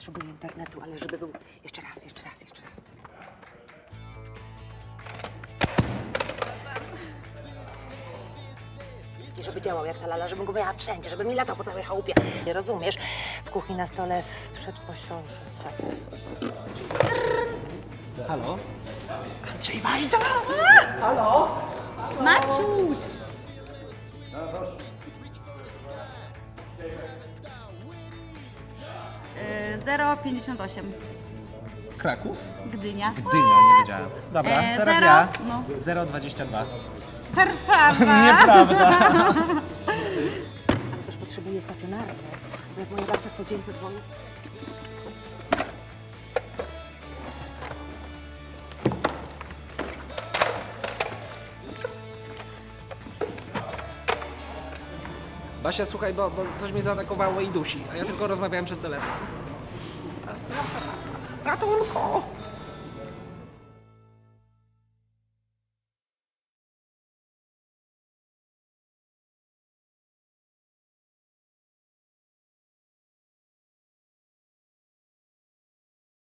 potrzebuję internetu, ale żeby był... Jeszcze raz, jeszcze raz, jeszcze raz. I żeby działał jak ta lala, żebym go miała wszędzie, żeby mi latał po całej chałupie. Nie rozumiesz? W kuchni na stole, w przedposiosie. Halo? Andrzej Wajda! Maciuś! 0,58. Kraków? Gdynia. Gdynia, nie wiedziałem. Dobra, E, teraz zero? ja. No. 0,22. Warszawa! Nieprawda. Ale też potrzebuję stacjonarne, bo jak moja babcia 100 dzwoni. Basia, słuchaj, bo, bo coś mnie zaatakowało i dusi, a ja tylko rozmawiałem przez telefon. Ratunku!